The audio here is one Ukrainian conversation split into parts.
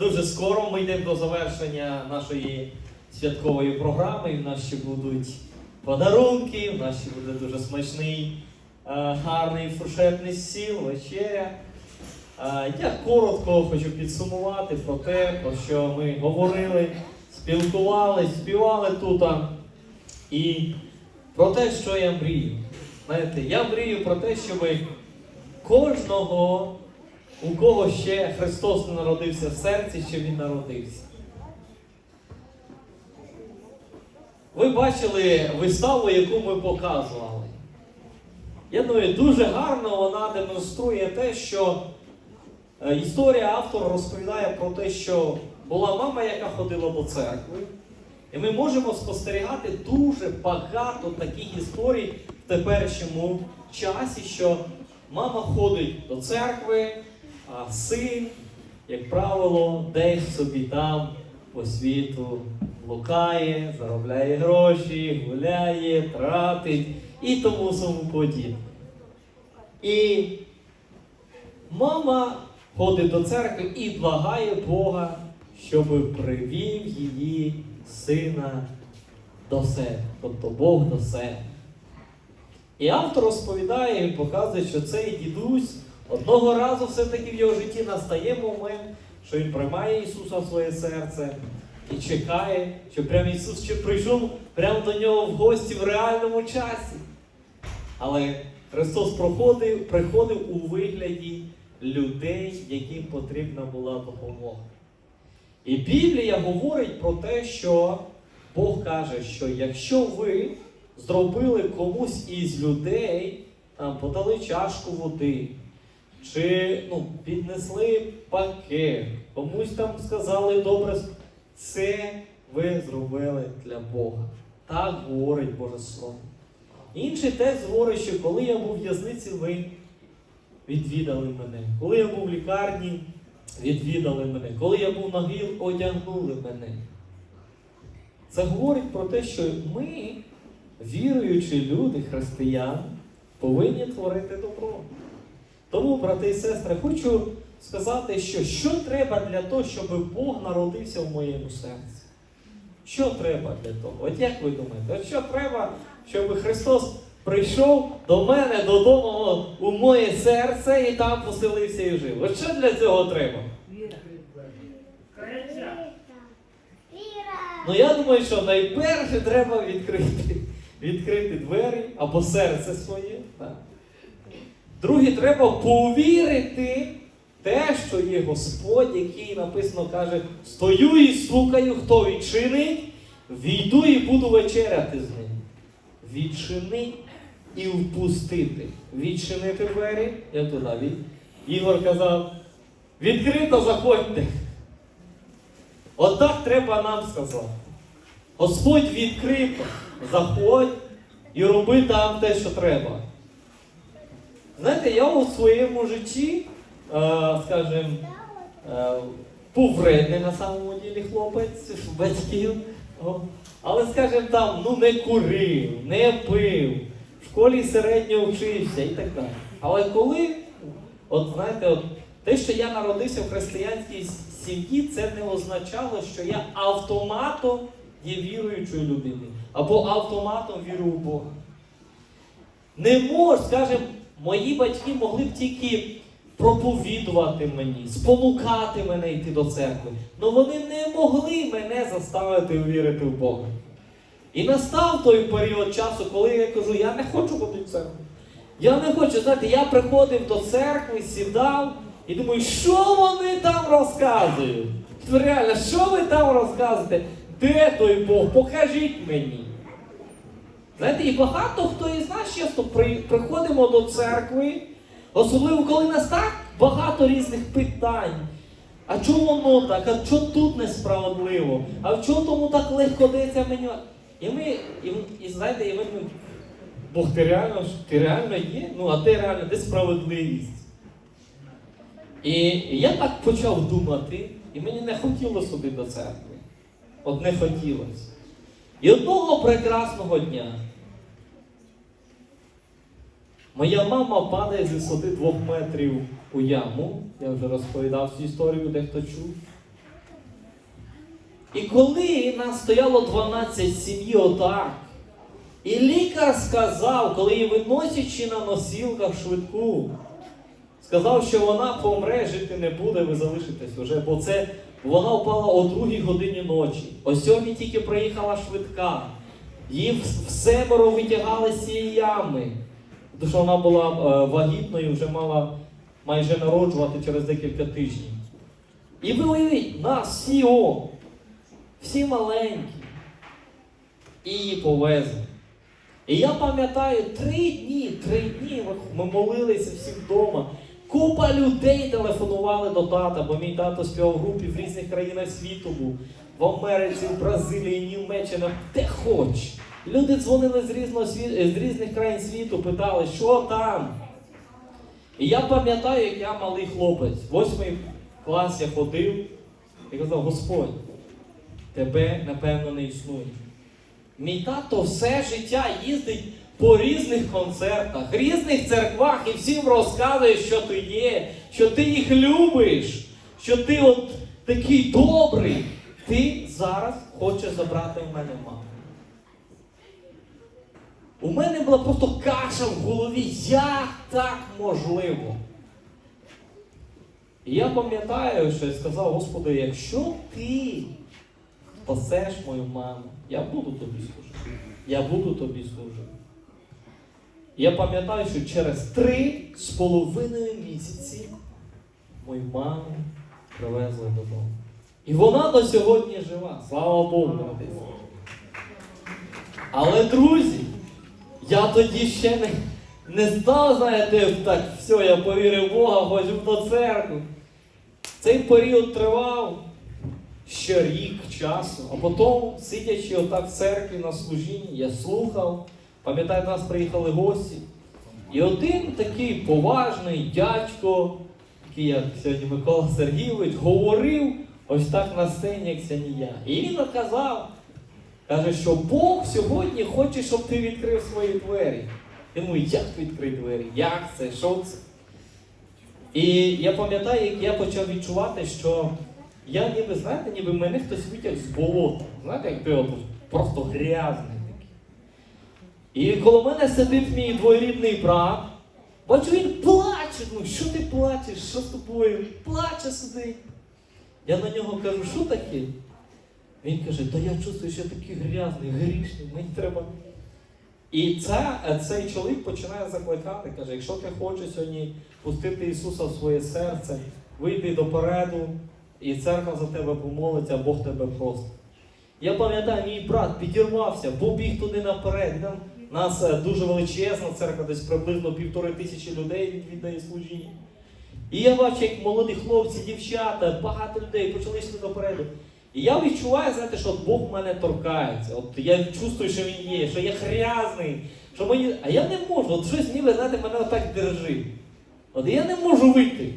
Дуже скоро ми йдемо до завершення нашої святкової програми. У нас ще будуть подарунки, у нас ще буде дуже смачний, е, гарний фуршетний сіл, вечеря. Е, Я коротко хочу підсумувати про те, про що ми говорили, спілкувалися, співали тут. І про те, що я мрію. Знаєте, я мрію про те, щоб кожного, у кого ще Христос не народився в серці, щоб він народився. Ви бачили виставу, яку ми показували. Я думаю, дуже гарно вона демонструє те, що е, історія автор розповідає про те, що була мама, яка ходила до церкви. І ми можемо спостерігати дуже багато таких історій в теперішньому часі, що мама ходить до церкви, а син, як правило, десь собі там по світу лукає, заробляє гроші, гуляє, тратить і тому самому подібне. І мама ходить до церкви і благає Бога, щоб привів її сина до себе, тобто Бог до себе. І автор розповідає і показує, що цей дідусь одного разу все-таки в його житті настає момент, що він приймає Ісуса в своє серце і чекає, що прям Ісус ще прийшов прямо до нього в гості в реальному часі. Але Христос проходив, приходив у вигляді людей, яким потрібна була допомога. І Біблія говорить про те, що Бог каже, що якщо ви зробили комусь із людей, там, подали чашку води, чи ну, піднесли пакет, комусь там сказали добре, це ви зробили для Бога. Так говорить Боже Слово. Інший текст говорить, що коли я був в в'язниці, ви відвідали мене. Коли я був в лікарні, відвідали мене. Коли я був нагий, одягнули мене. Це говорить про те, що ми, віруючі люди, християни, повинні творити добро. Тому, брати і сестри, хочу сказати, що що треба для того, щоб Бог народився в моєму серці? Що треба для того? От як ви думаєте, от що треба, щоб Христос прийшов до мене додому у моє серце і там поселився і жив? От що для цього треба? Ну я думаю, що найперше треба відкрити, відкрити двері або серце своє. Так. Друге, треба повірити те, що є Господь, який написано каже, стою і стукаю, хто відчинить, війду і буду вечеряти з ним. Відчинить і впустити. Відчинити двері, я туди від. Ігор казав, відкрито заходьте. Отак треба нам сказати. Господь відкрито, заходь і роби там те, що треба. Знаєте, я у своєму житті, е, скажімо, е, був вредний на самому ділі хлопець батьків. Але, скажімо, там, ну не курив, не пив, в школі середньо вчився і так далі. Але коли, от знаєте, от, те, що я народився в християнській сім'ї, це не означало, що я автоматом є віруючою людиною. Або автоматом вірю в Бога. Не можу, скажімо, мої батьки могли б тільки проповідувати мені, спонукати мене йти до церкви. Але вони не могли мене заставити вірити в Бога. І настав той період часу, коли я кажу, я не хочу ходити в церкву. Я не хочу, знаєте, я приходив до церкви, сідав і думаю, що вони там розказують? Реально, що ви там розказуєте? Де той Бог? Покажіть мені. Знаєте, і багато хто із нас часто приходимо до церкви, особливо коли нас так багато різних питань. А чому воно так? А чого тут несправедливо? А чого тому так легко дається мені? І ми, і, і знаєте, і ми Бог, ти реально, ти реально є? Ну, а ти реально, де справедливість? І я так почав думати, і мені не хотілося сюди до церкви. От не хотілося. І одного прекрасного дня моя мама падає з висоти двох метрів у яму. Я вже розповідав цю історію, дехто чув. І коли нас стояло 12 сім'ї отак, і лікар сказав, коли її виносячи на носілках швидку, сказав, що вона помре, жити не буде, ви залишитесь вже, бо це вона впала о другій годині ночі. О сьомій тільки приїхала швидка. Її в семеро витягали з цієї ями. Що вона була е, вагітною, вже мала майже народжувати через декілька тижнів. І ви уявіть, нас всі о, всі маленькі. І її повезли. І я пам'ятаю, три дні, три дні ми молилися всі вдома. Купа людей телефонували до тата, бо мій тато співав групі в різних країнах світу був. В Америці, в Бразилії, Німеччина, де хоч. Люди дзвонили з, різного сві- з різних країн світу, питали, що там. І я пам'ятаю, як я малий хлопець, восьмий клас я ходив і казав, Господь, тебе напевно не існує. Мій тато все життя їздить по різних концертах, різних церквах і всім розказує, що ти є, що ти їх любиш, що ти от такий добрий. Ти зараз хочеш забрати в мене маму. У мене була просто каша в голові. Як так можливо? І я пам'ятаю, що я сказав, Господи, якщо ти спасеш мою маму, я буду тобі служити. Я буду тобі служити. Я пам'ятаю, що через три з половиною місяці мою маму привезли додому. І вона до сьогодні жива. Слава Богу, брати. Але, друзі, я тоді ще не, не став, знаєте, так, все, я повірив Бога, ходжу до церкви. Цей період тривав ще рік часу, а потім, сидячи отак в церкві на служінні, я слухав, пам'ятаю, нас приїхали гості. І один такий поважний дядько, такий як сьогодні Микола Сергійович, говорив ось так на сцені, як сьогодні я. І він казав, каже, що Бог сьогодні хоче, щоб ти відкрив свої двері. Я думаю, як відкрити двері? Як це? Що це? І я пам'ятаю, як я почав відчувати, що я ніби, знаєте, ніби мене хтось витяг з болота. Знаєте, як ти от просто грязний такий. І коло мене сидить мій двоюрідний брат. Бачу, він плаче. Ну, що ти плачеш? Що з тобою? Плаче сидить. Я на нього кажу, що таке? Він каже, та я чувствую, що я такий грязний, грішний, мені треба. І це, цей чоловік починає закликати, каже, якщо ти хочеш сьогодні пустити Ісуса в своє серце, вийди допереду, і церква за тебе помолиться, Бог тебе просто. Я пам'ятаю, мій брат підірвався, побіг туди наперед. У нас е, дуже величезна церква, десь приблизно півтори тисячі людей від- віддає служіння. І я бачу, як молоді хлопці, дівчата, багато людей почали йти допереду. І я відчуваю, знаєте, що от Бог мене торкається. От я чувствую, що він є, що я грязний, що мені. А я не можу, от щось ніби, знаєте, мене отак держить. От я не можу вийти.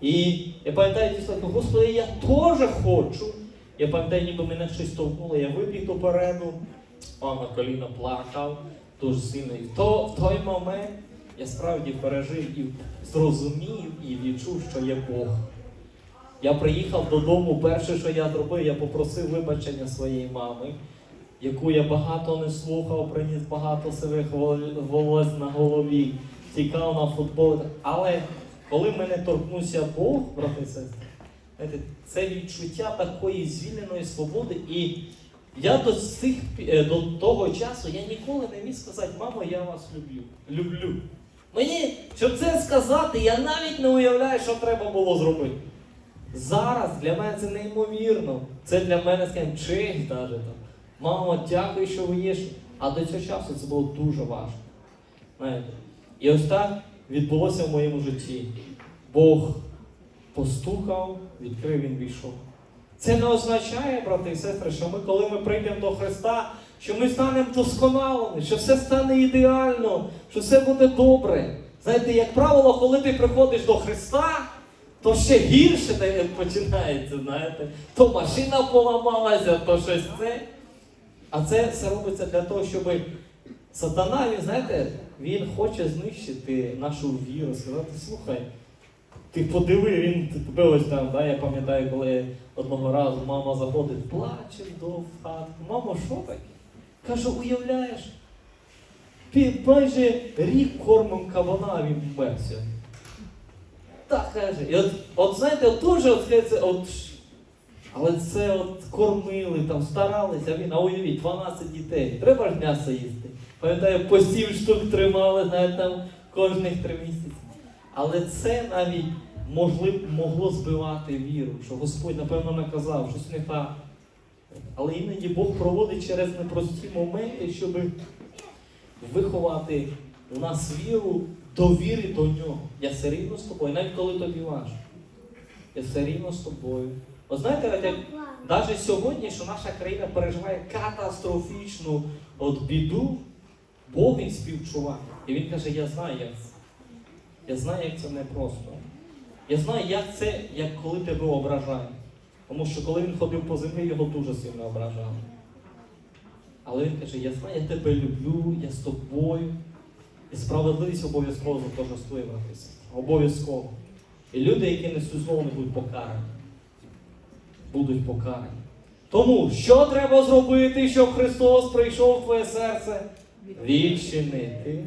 І я пам'ятаю, дійсно, кажу, Господи, я теж хочу. Я пам'ятаю, ніби мене щось товкнуло, я вибіг допереду, а на коліна плакав дуже сильно. І то, в той момент я справді пережив і зрозумів і відчув, що є Бог. Я приїхав додому, перше, що я зробив, я попросив вибачення своєї мами, яку я багато не слухав, приніс багато сивих вол- волос на голові, тікав на футбол. Але коли мене торкнувся Бог, брати сестри, це відчуття такої звільненої свободи. І я до, цих, е, до того часу я ніколи не міг сказати, мамо, я вас люблю. Люблю. Мені, щоб це сказати, я навіть не уявляю, що треба було зробити. Зараз для мене це неймовірно. Це для мене, скажімо, честь навіть там. Мамо, дякую, що ви є. А до цього часу це було дуже важко. Знаєте? І ось так відбулося в моєму житті. Бог постукав, відкрив, він війшов. Це не означає, брати і сестри, що ми, коли ми прийдемо до Христа, що ми станемо досконалими, що все стане ідеально, що все буде добре. Знаєте, як правило, коли ти приходиш до Христа, то ще гірше починається, знаєте. То машина поламалася, то щось це. А це все робиться для того, щоб сатана, він, знаєте, він хоче знищити нашу віру, сказати, слухай, Ти подиви, він тебе ось там, да, я пам'ятаю, коли одного разу мама заходить, плаче до хатку. Мамо, що таке? Каже, уявляєш, пі- майже рік кормом кабана, він вмер сьогодні. Так каже. І от, от знаєте, от теж от, це, от, але це от кормили, там, старалися, а він, а уявіть, 12 дітей. Треба ж м'ясо їсти. Пам'ятаю, по 7 штук тримали, навіть там кожних три місяці. Але це навіть могли, могло збивати віру, що Господь, напевно, наказав, щось не так. Але іноді Бог проводить через непрості моменти, щоб виховати у нас віру, довіри до нього. Я все рівно з тобою, навіть коли тобі важко. Я все рівно з тобою. От знаєте, навіть сьогодні, що наша країна переживає катастрофічну от біду, Бог він співчуває. І він каже, я знаю, як це. Я знаю, як це непросто. Я знаю, як це, як коли тебе ображають. Тому що коли він ходив по землі, його дуже сильно ображали. Але він каже, я знаю, я тебе люблю, я з тобою. Справедливість обов'язково заторжествує брати і. Обов'язково. І люди, які несуть зло, вони будуть покарані. Будуть покарані. Тому, що треба зробити, щоб Христос прийшов в твоє серце? Відчинити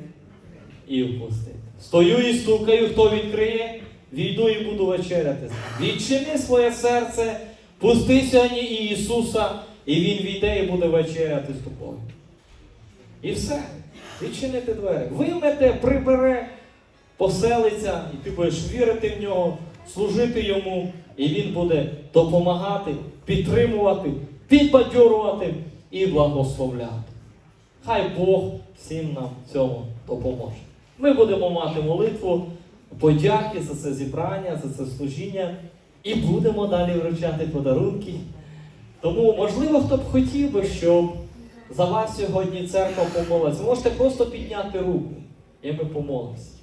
і впустити. Стою і стукаю, хто відкриє, війду і буду вечеряти. Відчини своє серце, пусти сьогодні і Ісуса, і Він війде і буде вечеряти з тобою. І все. Відчинити двері. Вимете, прибере, поселиться, і ти будеш вірити в нього, служити йому, і він буде допомагати, підтримувати, підбадьорувати і благословляти. Хай Бог всім нам цьому допоможе. Ми будемо мати молитву, подяки за це зібрання, за це служіння, і будемо далі вручати подарунки. Тому, можливо, хто б хотів би, щоб за вас сьогодні церква помолиться. Можете просто підняти руку, і ми помолимося.